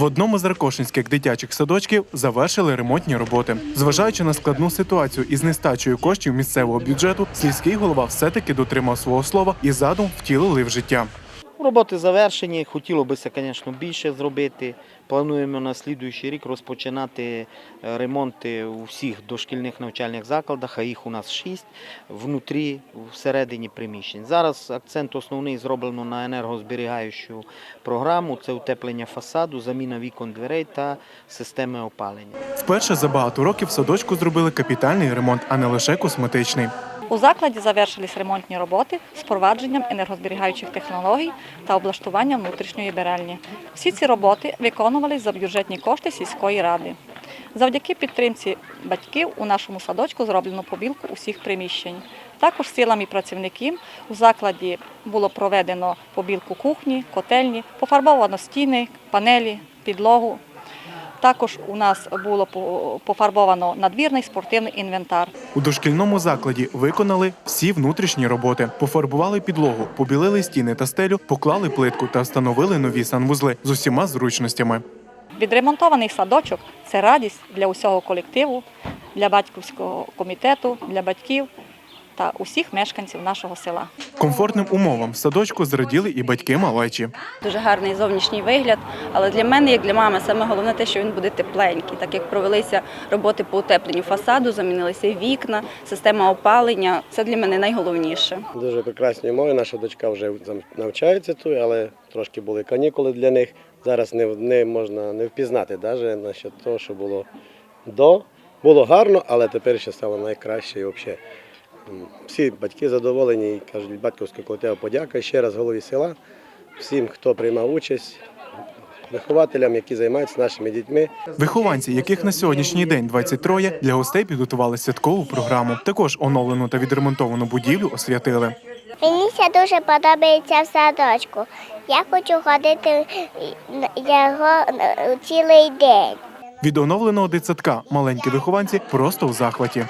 В одному з ракошинських дитячих садочків завершили ремонтні роботи. Зважаючи на складну ситуацію із нестачею коштів місцевого бюджету, сільський голова все-таки дотримав свого слова і задум втілили в життя. Роботи завершені. Хотіло би звісно, більше зробити. Плануємо на слідуючий рік розпочинати е, ремонти у всіх дошкільних навчальних закладах, а їх у нас шість внутрі, всередині приміщень. Зараз акцент основний зроблено на енергозберігаючу програму. Це утеплення фасаду, заміна вікон дверей та системи опалення. Вперше за багато років в садочку зробили капітальний ремонт, а не лише косметичний. У закладі завершились ремонтні роботи з впровадженням енергозберігаючих технологій та облаштуванням внутрішньої біральні. Всі ці роботи виконувались за бюджетні кошти сільської ради. Завдяки підтримці батьків у нашому садочку зроблено побілку усіх приміщень. Також силами працівників у закладі було проведено побілку кухні, котельні, пофарбовано стіни, панелі, підлогу. Також у нас було пофарбовано надвірний спортивний інвентар. У дошкільному закладі виконали всі внутрішні роботи, пофарбували підлогу, побілили стіни та стелю, поклали плитку та встановили нові санвузли з усіма зручностями. Відремонтований садочок це радість для усього колективу, для батьківського комітету, для батьків та усіх мешканців нашого села. Комфортним умовам садочку зраділи і батьки малечі. Дуже гарний зовнішній вигляд, але для мене, як для мами, саме головне те, що він буде тепленький, так як провелися роботи по утепленню фасаду, замінилися вікна, система опалення. Це для мене найголовніше. Дуже прекрасні умови. Наша дочка вже навчається тут, але трошки були канікули для них. Зараз не, не можна не впізнати навіть насчет того, що було до. Було гарно, але тепер ще стало найкраще і взагалі. Всі батьки задоволені і кажуть, від батьківського колективу подяка ще раз голові села, всім, хто приймав участь, вихователям, які займаються нашими дітьми. Вихованці, яких на сьогоднішній день 23, для гостей підготували святкову програму. Також оновлену та відремонтовану будівлю освятили. Мені це дуже подобається в садочку. Я хочу ходити його цілий день. Від оновленого дитсадка маленькі вихованці просто у захваті.